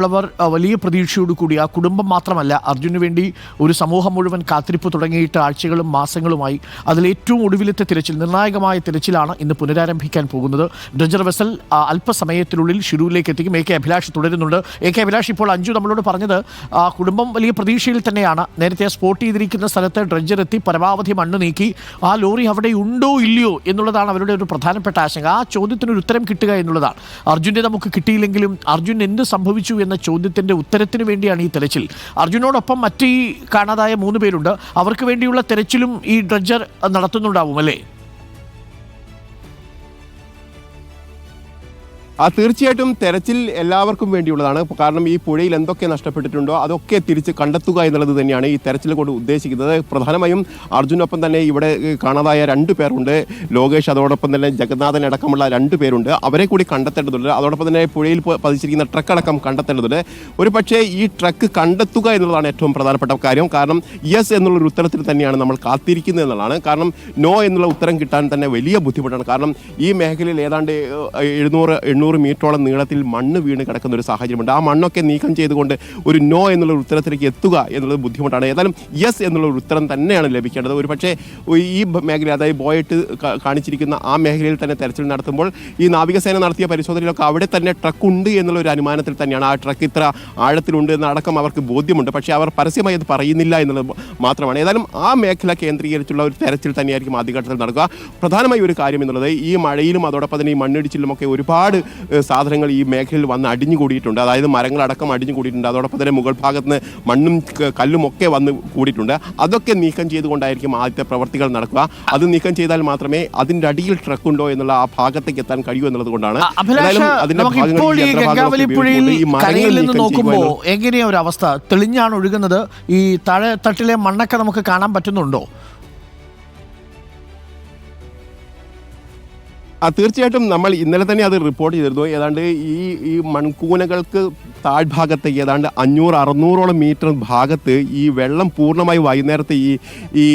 ഉള്ളവർ വലിയ പ്രതീക്ഷയോട് കൂടി ആ കുടുംബം മാത്രമല്ല അർജുന് വേണ്ടി ഒരു സമൂഹം മുഴുവൻ കാത്തിരിപ്പ് തുടങ്ങിയിട്ട് ആഴ്ചകളും മാസങ്ങളുമായി അതിൽ ഏറ്റവും ഒടുവിലത്തെ തിരച്ചിൽ നിർണായകമായ തിരച്ചിലാണ് ഇന്ന് പുനരാരംഭിക്കാൻ പോകുന്നത്. ഡ്രജർ വെസൽ അല്പസമയത്തിനുള്ളിൽ ഷിരൂരിലേക്ക് എത്തിക്കും. എ കെ അഭിലാഷ് തുടരുന്നുണ്ട്. എ കെ അഭിലാഷ് ഇപ്പോൾ അഞ്ജു നമ്മളോട് പറഞ്ഞത് ആ, കുടുംബം വലിയ പ്രതീക്ഷയിൽ തന്നെയാണ്. നേരത്തെ സ്പോട്ട് ചെയ്തിരിക്കുന്ന സ്ഥലത്ത് ഡ്രഡ്ജർ എത്തി പരമാവധി മണ്ണ് നീക്കി ആ ലോറി അവിടെ ഉണ്ടോ ഇല്ലയോ എന്നുള്ളതാണ് അവരുടെ ഒരു പ്രധാനപ്പെട്ട ആശങ്ക. ആ ചോദ്യത്തിനൊരു ഉത്തരം കിട്ടുക എന്നുള്ളതാണ്. അർജുനെ നമുക്ക് കിട്ടിയില്ലെങ്കിലും അർജുൻ എന്ത് സംഭവിച്ചു എന്ന ചോദ്യത്തിന്റെ ഉത്തരത്തിന് വേണ്ടിയാണ് ഈ തെരച്ചിൽ. അർജുനോടൊപ്പം മറ്റ് ഈ കാണാതായ മൂന്ന് പേരുണ്ട്. അവർക്ക് വേണ്ടിയുള്ള തെരച്ചിലും ഈ ഡ്രഡ്ജർ നടത്തുന്നുണ്ടാവും അല്ലേ? ആ തീർച്ചയായിട്ടും തെരച്ചിൽ എല്ലാവർക്കും വേണ്ടിയുള്ളതാണ്. കാരണം ഈ പുഴയിൽ എന്തൊക്കെ നഷ്ടപ്പെട്ടിട്ടുണ്ടോ അതൊക്കെ തിരിച്ച് കണ്ടെത്തുക എന്നുള്ളത് തന്നെയാണ് ഈ തെരച്ചിൽ കൊണ്ട് ഉദ്ദേശിക്കുന്നത്. പ്രധാനമായും അർജുനൊപ്പം തന്നെ ഇവിടെ കാണാതായ രണ്ട് പേരുണ്ട്. ലോകേഷ് അതോടൊപ്പം തന്നെ ജഗന്നാഥൻ അടക്കമുള്ള രണ്ട് പേരുണ്ട്. അവരെ കൂടി കണ്ടെത്തേണ്ടതുണ്ട്. അതോടൊപ്പം തന്നെ പുഴയിൽ പതിച്ചിരിക്കുന്ന ട്രക്ക് അടക്കം കണ്ടെത്തേണ്ടതുണ്ട്. ഒരു പക്ഷേ ഈ ട്രക്ക് കണ്ടെത്തുക എന്നുള്ളതാണ് ഏറ്റവും പ്രധാനപ്പെട്ട കാര്യം. കാരണം യെസ് എന്നുള്ളൊരു ഉത്തരത്തിൽ തന്നെയാണ് നമ്മൾ കാത്തിരിക്കുന്നത് എന്നുള്ളതാണ്. കാരണം നോ എന്നുള്ള ഉത്തരം കിട്ടാൻ തന്നെ വലിയ ബുദ്ധിമുട്ടാണ്. കാരണം ഈ മേഖലയിൽ ഏതാണ്ട് എഴുന്നൂറ് എണ്ണൂറ് മീറ്ററോളം നീളത്തിൽ മണ്ണ് വീണ് കിടക്കുന്ന ഒരു സാഹചര്യമുണ്ട്. ആ മണ്ണൊക്കെ നീക്കം ചെയ്തുകൊണ്ട് ഒരു നോ എന്നുള്ള ഒരു ഉത്തരത്തിലേക്ക് എത്തുക എന്നുള്ളത് ബുദ്ധിമുട്ടാണ്. ഏതായാലും യെസ് എന്നുള്ള ഒരു ഉത്തരം തന്നെയാണ് ലഭിക്കേണ്ടത്. ഒരു പക്ഷേ ഈ മേഖല അതായത് ബോയിട്ട് കാണിച്ചിരിക്കുന്ന ആ മേഖലയിൽ തന്നെ തെരച്ചിൽ നടത്തുമ്പോൾ ഈ നാവികസേന നടത്തിയ പരിശോധനയിലൊക്കെ അവിടെ തന്നെ ട്രക്ക് ഉണ്ട് എന്നുള്ള ഒരു അനുമാനത്തിൽ തന്നെയാണ്. ആ ട്രക്ക് ഇത്ര ആഴത്തിലുണ്ട് എന്നടക്കം അവർക്ക് ബോധ്യമുണ്ട്. പക്ഷേ അവർ പരസ്യമായി അത് പറയുന്നില്ല എന്നുള്ളത് മാത്രമാണ്. ഏതായാലും ആ മേഖല കേന്ദ്രീകരിച്ചുള്ള ഒരു തെരച്ചിൽ തന്നെയായിരിക്കും ആദ്യഘട്ടത്തിൽ നടക്കുക. പ്രധാനമായി ഒരു കാര്യം എന്നുള്ളത് ഈ മഴയിലും അതോടൊപ്പം തന്നെ ഈ മണ്ണിടിച്ചിലും ഒക്കെ ഒരുപാട് സാധനങ്ങൾ ഈ മേഖലയിൽ വന്ന് അടിഞ്ഞു കൂടിയിട്ടുണ്ട് അതായത് മരങ്ങളടക്കം അടിഞ്ഞു കൂടിയിട്ടുണ്ട് അതോടൊപ്പം തന്നെ മുകൾ ഭാഗത്ത് നിന്ന് മണ്ണും കല്ലും ഒക്കെ വന്ന് കൂടിയിട്ടുണ്ട്. അതൊക്കെ നീക്കം ചെയ്തുകൊണ്ടായിരിക്കും ആദ്യത്തെ പ്രവർത്തികൾ നടക്കുക. അത് നീക്കം ചെയ്താൽ മാത്രമേ അതിന്റെ അടിയിൽ ട്രക്ക് ഉണ്ടോ എന്നുള്ള ആ ഭാഗത്തേക്ക് എത്താൻ കഴിയൂ എന്നുള്ളത് കൊണ്ടാണ് കരയിൽ നിന്ന് നോക്കുമ്പോൾ എങ്ങനെയാ ഒരു അവസ്ഥ തെളിഞ്ഞാണ് ഒഴുകുന്നത് ഈ താഴെ തട്ടിലെ മണ്ണൊക്കെ നമുക്ക് കാണാൻ പറ്റുന്നുണ്ടോ? തീർച്ചയായിട്ടും നമ്മൾ ഇന്നലെ തന്നെ അത് റിപ്പോർട്ട് ചെയ്തിരുന്നു. ഏതാണ്ട് ഈ ഈ മൺകൂനകൾക്ക് താഴ്ഭാഗത്ത് ഏതാണ്ട് അഞ്ഞൂറ് അറുന്നൂറോളം മീറ്റർ ഭാഗത്ത് ഈ വെള്ളം പൂർണമായി വൈകുന്നേരത്തെ ഈ ഈ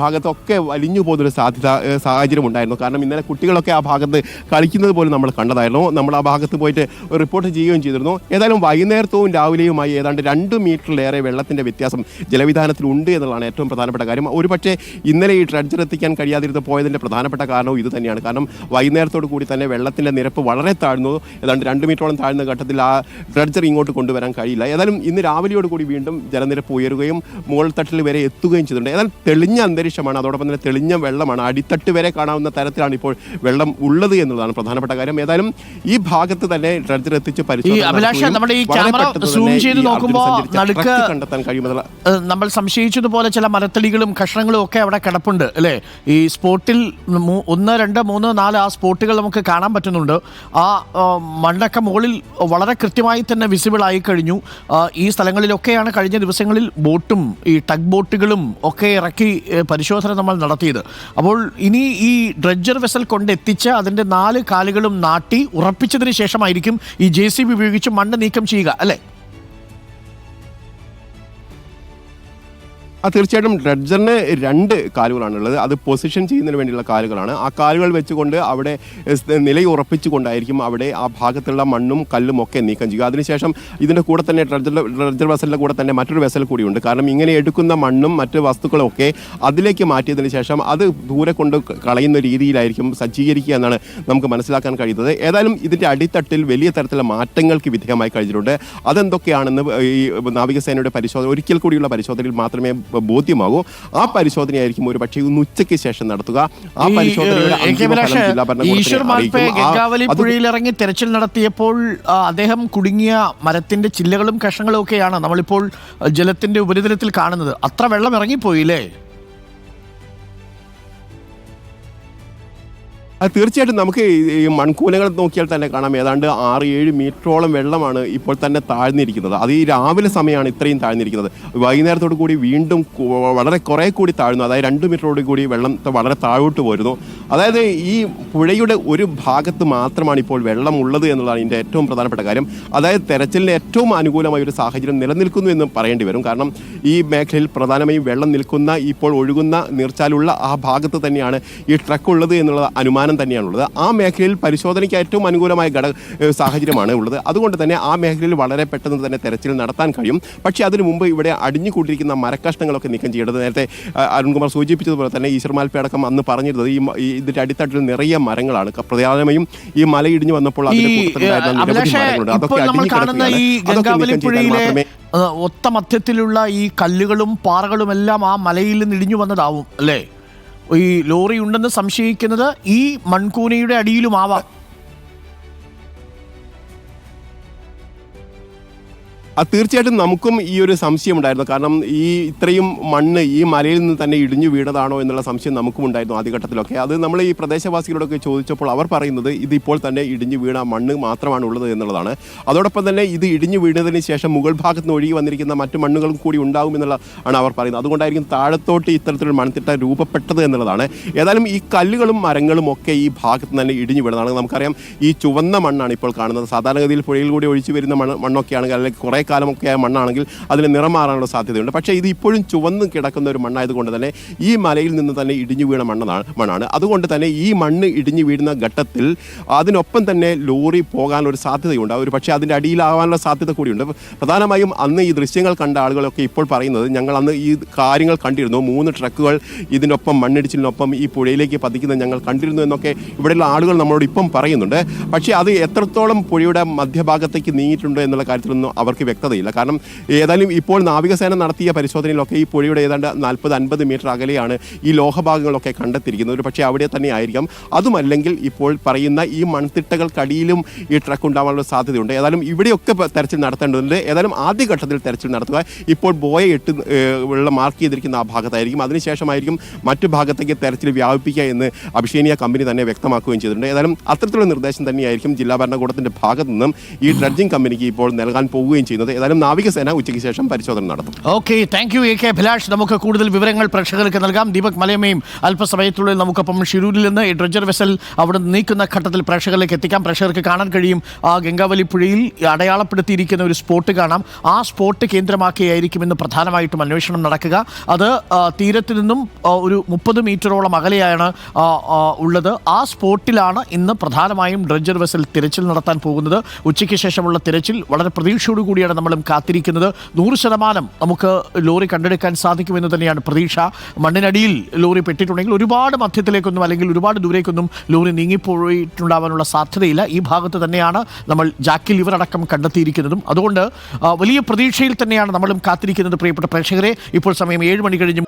ഭാഗത്തൊക്കെ വലിഞ്ഞു പോകുന്നൊരു സാധ്യത സാഹചര്യം ഉണ്ടായിരുന്നു. കാരണം ഇന്നലെ കുട്ടികളൊക്കെ ആ ഭാഗത്ത് കളിക്കുന്നത് പോലും നമ്മൾ കണ്ടതായിരുന്നു. നമ്മൾ ആ ഭാഗത്ത് പോയിട്ട് റിപ്പോർട്ട് ചെയ്യുകയും ചെയ്തിരുന്നു. ഏതായാലും വൈകുന്നേരത്തവും രാവിലെയുമായി ഏതാണ്ട് രണ്ട് മീറ്ററിലേറെ വെള്ളത്തിന്റെ വ്യത്യാസം ജലവിധാനത്തിലുണ്ട് എന്നുള്ളതാണ് ഏറ്റവും പ്രധാനപ്പെട്ട കാര്യം. ഒരുപക്ഷെ ഇന്നലെ ഈ ട്രഡ്ജർ എത്തിക്കാൻ കഴിയാതിരുന്ന് പോയതിന്റെ പ്രധാനപ്പെട്ട കാരണവും ഇത് തന്നെയാണ്. കാരണം വൈകുന്നേരത്തോടു കൂടി തന്നെ വെള്ളത്തിന്റെ നിരപ്പ് വളരെ താഴ്ന്നു. ഏതാണ്ട് രണ്ട് മീറ്ററോളം താഴ്ന്ന ഘട്ടത്തിൽ ആ ഡ്രഡ്ജർ ഇങ്ങോട്ട് കൊണ്ടുവരാൻ കഴിയില്ല. ഏതായാലും ഇന്ന് രാവിലെയോട് കൂടി വീണ്ടും ജലനിരപ്പ് ഉയരുകയും മുകൾ തട്ടിൽ വരെ എത്തുകയും ചെയ്തിട്ടുണ്ട്. ഏതായാലും തെളിഞ്ഞ അന്തരീക്ഷമാണ് അതോടൊപ്പം തന്നെ തെളിഞ്ഞ വെള്ളമാണ്. അടിത്തട്ട് വരെ കാണാവുന്ന തരത്തിലാണ് ഇപ്പോൾ വെള്ളം ഉള്ളത് എന്നുള്ളതാണ് പ്രധാനപ്പെട്ട കാര്യം. ഏതായാലും ഈ ഭാഗത്ത് തന്നെ ഡ്രഡ്ജർ എത്തിച്ച് കണ്ടെത്താൻ കഴിയുമെന്നുള്ള നമ്മൾ സംശയിച്ചതുപോലെ ചില മരത്തടികളും കഷ്ണങ്ങളും ഒക്കെ അവിടെ കിടപ്പുണ്ട് അല്ലേ? ഈ സ്പോട്ടിൽ ഒന്ന് രണ്ട് മൂന്ന് നാല് ആ സ്പോട്ടുകൾ നമുക്ക് കാണാൻ പറ്റുന്നുണ്ട്. ആ, മണ്ണൊക്കെ മുകളിൽ വളരെ കൃത്യമായി തന്നെ വിസിബിൾ ആയി കഴിഞ്ഞു. ഈ സ്ഥലങ്ങളിലൊക്കെയാണ് കഴിഞ്ഞ ദിവസങ്ങളിൽ ബോട്ടും ഈ ടഗ് ബോട്ടുകളും ഒക്കെ ഇറക്കി പരിശോധന നമ്മൾ നടത്തിയത്. അപ്പോൾ ഇനി ഈ ഡ്രഡ്ജർ വെസൽ കൊണ്ടെത്തിച്ച് അതിന്റെ നാല് കാലുകളും നാട്ടി ഉറപ്പിച്ചതിന് ശേഷമായിരിക്കും ഈ ജെ സി ബി ഉപയോഗിച്ച് മണ്ണ് നീക്കം ചെയ്യുക അല്ലേ? ആ തീർച്ചയായിട്ടും ഡ്രഡ്ജറിന് രണ്ട് കാലുകളാണുള്ളത്. അത് പൊസിഷൻ ചെയ്യുന്നതിന് വേണ്ടിയുള്ള കാലുകളാണ്. ആ കാലുകൾ വെച്ചുകൊണ്ട് അവിടെ നിലയുറപ്പിച്ചുകൊണ്ടായിരിക്കും അവിടെ ആ ഭാഗത്തുള്ള മണ്ണും കല്ലും ഒക്കെ നീക്കം ചെയ്യുക. അതിനുശേഷം ഇതിന്റെ കൂടെ തന്നെ ഡ്രഡ്ജർ ഡ്രഡ്ജർ വെസലിന്റെ കൂടെ തന്നെ മറ്റൊരു വെസൽ കൂടിയുണ്ട്. കാരണം ഇങ്ങനെ എടുക്കുന്ന മണ്ണും മറ്റ് വസ്തുക്കളും ഒക്കെ അതിലേക്ക് മാറ്റിയതിന് ശേഷം അത് ദൂരെ കൊണ്ട് കളയുന്ന രീതിയിലായിരിക്കും സജ്ജീകരിക്കുക എന്നാണ് നമുക്ക് മനസ്സിലാക്കാൻ കഴിയുന്നത്. ഏതായാലും ഇതിന്റെ അടിത്തട്ടിൽ വലിയ തരത്തിലുള്ള മാറ്റങ്ങൾക്ക് വിധേയമായി കഴിഞ്ഞിട്ടുണ്ട്. അതെന്തൊക്കെയാണെന്ന് ഈ നാവികസേനയുടെ പരിശോധന ഒരിക്കൽ കൂടിയുള്ള പരിശോധനയിൽ മാത്രമേ ബോധ്യമാകൂ. ആ പരിശോധനയായിരിക്കും ഒരു പക്ഷേ ഇന്ന് ഉച്ചയ്ക്ക് ശേഷം നടത്തുക. ആ പരിശോധന പരിശോധനയുടെ തെരച്ചിൽ നടത്തിയപ്പോൾ അദ്ദേഹം കുടുങ്ങിയ മരത്തിന്റെ ചില്ലകളും കഷ്ണങ്ങളും ഒക്കെയാണ് നമ്മളിപ്പോൾ ജലത്തിന്റെ ഉപരിതലത്തിൽ കാണുന്നത്. അത്ര വെള്ളം ഇറങ്ങിപ്പോയില്ലേ? അത് തീർച്ചയായിട്ടും നമുക്ക് ഈ- മൺകൂലകൾ നോക്കിയാൽ തന്നെ കാണാം. ഏതാണ്ട് ആറ് ഏഴ് മീറ്ററോളം വെള്ളമാണ് ഇപ്പോൾ തന്നെ താഴ്ന്നിരിക്കുന്നത്. അത് ഈ രാവിലെ സമയമാണ് ഇത്രയും താഴ്ന്നിരിക്കുന്നത്. വൈകുന്നേരത്തോടു കൂടി വീണ്ടും വളരെ കുറേ കൂടി താഴ്ന്നു. അതായത് രണ്ട് മീറ്ററോട് കൂടി വെള്ളം വളരെ താഴോട്ട് പോരുന്നു. അതായത് ഈ പുഴയുടെ ഒരു ഭാഗത്ത് മാത്രമാണ് ഇപ്പോൾ വെള്ളം ഉള്ളത് എന്നുള്ളതാണ് ഇതിന്റെ ഏറ്റവും പ്രധാനപ്പെട്ട കാര്യം. അതായത് തെരച്ചിലിന് ഏറ്റവും അനുകൂലമായ ഒരു സാഹചര്യം നിലനിൽക്കുന്നു എന്ന് പറയേണ്ടി വരും. കാരണം ഈ മേഖലയിൽ പ്രധാനമായും വെള്ളം നിൽക്കുന്ന ഇപ്പോൾ ഒഴുകുന്ന നീർച്ചാലുള്ള ആ ഭാഗത്ത് തന്നെയാണ് ഈ ട്രക്ക് ഉള്ളത് എന്നുള്ള അനുമാനം സംവിധാനം തന്നെയാണുള്ളത്. ആ മേഖലയിൽ പരിശോധനയ്ക്ക് ഏറ്റവും അനുകൂലമായ ഘടക സാഹചര്യമാണ് ഉള്ളത്. അതുകൊണ്ട് തന്നെ ആ മേഖലയിൽ വളരെ പെട്ടെന്ന് തന്നെ തെരച്ചിൽ നടത്താൻ കഴിയും. പക്ഷേ അതിനു മുമ്പ് ഇവിടെ അടിഞ്ഞുകൂട്ടിയിരിക്കുന്ന മരക്കഷ്ണങ്ങളൊക്കെ നീക്കം ചെയ്യേണ്ടത് നേരത്തെ അരുൺകുമാർ സൂചിപ്പിച്ചതുപോലെ തന്നെ ഈശ്വർമാൽപ്പി അടക്കം അന്ന് പറഞ്ഞിരുന്നത് ഈ ഇതിന്റെ ഇതിന്റെ അടിത്തട്ടിൽ നിറയെ മരങ്ങളാണ്. പ്രധാനമായും ഈ മല ഇടിഞ്ഞു വന്നപ്പോൾ അതിന്റെ ഒത്ത മധ്യത്തിലുള്ള ഈ കല്ലുകളും പാറകളും എല്ലാം ആ മലയിൽ നിന്ന് ഇടിഞ്ഞു വന്നതാവും അല്ലേ? ഈ ലോറി ഉണ്ടെന്ന് സംശയിക്കുന്നത് ഈ മൺകൂനയുടെ അടിയിലുമാവാം. അത് തീർച്ചയായിട്ടും നമുക്കും ഈ ഒരു സംശയം ഉണ്ടായിരുന്നു. കാരണം ഈ ഇത്രയും മണ്ണ് ഈ മലയിൽ നിന്ന് തന്നെ ഇടിഞ്ഞു വീണതാണോ എന്നുള്ള സംശയം നമുക്കും ഉണ്ടായിരുന്നു ആദ്യഘട്ടത്തിലൊക്കെ. അത് നമ്മൾ ഈ പ്രദേശവാസികളോടൊക്കെ ചോദിച്ചപ്പോൾ അവർ പറയുന്നത് ഇത് ഇപ്പോൾ തന്നെ ഇടിഞ്ഞു വീണ മണ്ണ് മാത്രമാണ് ഉള്ളത് എന്നുള്ളതാണ്. അതോടൊപ്പം തന്നെ ഇത് ഇടിഞ്ഞു വീണതിന് ശേഷം മുകൾ ഭാഗത്ത് നിന്ന് ഒഴുകി വന്നിരിക്കുന്ന മറ്റ് മണ്ണുകളും കൂടി ഉണ്ടാകും എന്നുള്ള ആണ് അവർ പറയുന്നത്. അതുകൊണ്ടായിരിക്കും താഴത്തോട്ട് ഇത്തരത്തിലുള്ള മൺതിട്ട രൂപപ്പെട്ടത് എന്നുള്ളതാണ്. ഏതായാലും ഈ കല്ലുകളും മരങ്ങളും ഒക്കെ ഈ ഭാഗത്ത് തന്നെ ഇടിഞ്ഞു വീണതാണ്. നമുക്കറിയാം ഈ ചുവന്ന മണ്ണാണ് ഇപ്പോൾ കാണുന്നത്. സാധാരണഗതിയിൽ പുഴയിൽ കൂടി ഒഴിച്ചു വരുന്ന മണ്ണ് മണ്ണൊക്കെയാണെങ്കിൽ അല്ലെങ്കിൽ കുറേ കാലമൊക്കെ ആയ മണ്ണാണെങ്കിൽ അതിന് നിറം മാറാനുള്ള സാധ്യതയുണ്ട്. പക്ഷേ ഇത് ഇപ്പോഴും ചുവന്ന് കിടക്കുന്ന ഒരു മണ്ണായതുകൊണ്ട് തന്നെ ഈ മലയിൽ നിന്ന് തന്നെ ഇടിഞ്ഞു വീണ മണ്ണാണ് മണ്ണാണ്. അതുകൊണ്ട് തന്നെ ഈ മണ്ണ് ഇടിഞ്ഞു വീഴുന്ന ഘട്ടത്തിൽ അതിനൊപ്പം തന്നെ ലോറി പോകാനുള്ള ഒരു സാധ്യതയുണ്ട്. ഒരു പക്ഷേ അതിന്റെ അടിയിലാവാനുള്ള സാധ്യത കൂടിയുണ്ട്. പ്രധാനമായും അന്ന് ഈ ദൃശ്യങ്ങൾ കണ്ട ആളുകളൊക്കെ ഇപ്പോൾ പറയുന്നത് ഞങ്ങൾ അന്ന് ഈ കാര്യങ്ങൾ കണ്ടിരുന്നു. മൂന്ന് ട്രക്കുകൾ ഇതിനൊപ്പം മണ്ണിടിച്ചിലിനൊപ്പം ഈ പുഴയിലേക്ക് പതിക്കുന്നത് ഞങ്ങൾ കണ്ടിരുന്നു എന്നൊക്കെ ഇവിടെയുള്ള ആളുകൾ നമ്മളോട് ഇപ്പം പറയുന്നുണ്ട്. പക്ഷേ അത് എത്രത്തോളം പുഴയുടെ മധ്യഭാഗത്തേക്ക് നീങ്ങിയിട്ടുണ്ട് എന്നുള്ള കാര്യത്തിലൊന്നും അവർക്ക് വ്യക്തതയില്ല. കാരണം ഏതായാലും ഇപ്പോൾ നാവികസേന നടത്തിയ പരിശോധനയിലൊക്കെ ഈ പുഴയുടെ ഏതാണ്ട് നാൽപ്പത് അൻപത് മീറ്റർ അകലെയാണ് ഈ ലോഹഭാഗങ്ങളൊക്കെ കണ്ടെത്തിയിരിക്കുന്നത്. ഒരു പക്ഷേ അവിടെ തന്നെ ആയിരിക്കാം. അതുമല്ലെങ്കിൽ ഇപ്പോൾ പറയുന്ന ഈ മൺതിട്ടകൾക്കടിയിലും ഈ ട്രക്ക് ഉണ്ടാവാനുള്ള സാധ്യതയുണ്ട്. ഏതായാലും ഇവിടെയൊക്കെ തെരച്ചിൽ നടത്തേണ്ടതുണ്ട്. ഏതായാലും ആദ്യഘട്ടത്തിൽ തെരച്ചിൽ നടത്തുക. ഇപ്പോൾ ബോയ എട്ട് ഉള്ള മാർക്ക് ചെയ്തിരിക്കുന്ന ആ ഭാഗത്തായിരിക്കും. അതിനുശേഷമായിരിക്കും മറ്റു ഭാഗത്തേക്ക് തെരച്ചിൽ വ്യാപിപ്പിക്കുക എന്ന് അഭിഷേനിയ കമ്പനി തന്നെ വ്യക്തമാക്കുകയും ചെയ്തിട്ടുണ്ട്. ഏതായാലും അത്തരത്തിലുള്ള നിർദ്ദേശം തന്നെയായിരിക്കും ജില്ലാ ഭരണകൂടത്തിന്റെ ഭാഗത്തു നിന്നും ഈ ഡ്രഡ്ജിംഗ് കമ്പനിക്ക് ഇപ്പോൾ നൽകാൻ പോവുകയും ചെയ്യുന്നത്. ഏതായാലും നാവികസേന ഉച്ചയ്ക്ക് ശേഷം പരിശോധന നടത്തും. Okay thank you A K Abhilash നമുക്ക് കൂടുതൽ വിവരങ്ങൾ പ്രേക്ഷകർക്ക് നൽകാം. ദീപക് മലയമ്മയും അല്പസമയത്തുള്ളിൽ നമുക്കൊപ്പം ഷിരൂരിൽ നിന്ന് ഈ ഡ്രഡ്ജർ വെസൽ അവിടെ നീക്കുന്ന ഘട്ടത്തിൽ പ്രേക്ഷകരിലേക്ക് എത്തിക്കാം. പ്രേക്ഷകർക്ക് കാണാൻ കഴിയും ആ ഗംഗാവലി പുഴയിൽ അടയാളപ്പെടുത്തിയിരിക്കുന്ന ഒരു സ്പോട്ട് കാണാം. ആ സ്പോട്ട് കേന്ദ്രമാക്കിയായിരിക്കും ഇന്ന് പ്രധാനമായിട്ടും അന്വേഷണം നടക്കുക. അത് തീരത്തു നിന്നും ഒരു മുപ്പത് മീറ്ററോളം അകലെയാണ് ഉള്ളത്. ആ സ്പോട്ടിലാണ് ഇന്ന് പ്രധാനമായും ഡ്രഡ്ജർ വെസൽ തിരച്ചിൽ നടത്താൻ പോകുന്നത്. ഉച്ചയ്ക്ക് ശേഷമുള്ള തിരച്ചിൽ വളരെ പ്രതീക്ഷയോടു കൂടിയാണ് നമ്മളും കാത്തിരിക്കുന്നത്. നൂറ് ശതമാനം നമുക്ക് ലോറി കണ്ടെടുക്കാൻ സാധിക്കുമെന്ന് തന്നെയാണ് പ്രതീക്ഷ. മണ്ണിനടിയിൽ ലോറി പെട്ടിട്ടുണ്ടെങ്കിൽ ഒരുപാട് മധ്യത്തിലേക്കൊന്നും അല്ലെങ്കിൽ ഒരുപാട് ദൂരേക്കൊന്നും ലോറി നീങ്ങിപ്പോയിട്ടുണ്ടാവാനുള്ള സാധ്യതയില്ല. ഈ ഭാഗത്ത് തന്നെയാണ് നമ്മൾ ജാക്കി ലിവർ അടക്കം കണ്ടെത്തിയിരിക്കുന്നതും. അതുകൊണ്ട് വലിയ പ്രതീക്ഷയിൽ തന്നെയാണ് നമ്മളും കാത്തിരിക്കുന്നത് പ്രിയപ്പെട്ട പ്രേക്ഷകരെ. ഇപ്പോൾ സമയം ഏഴ് മണി കഴിഞ്ഞും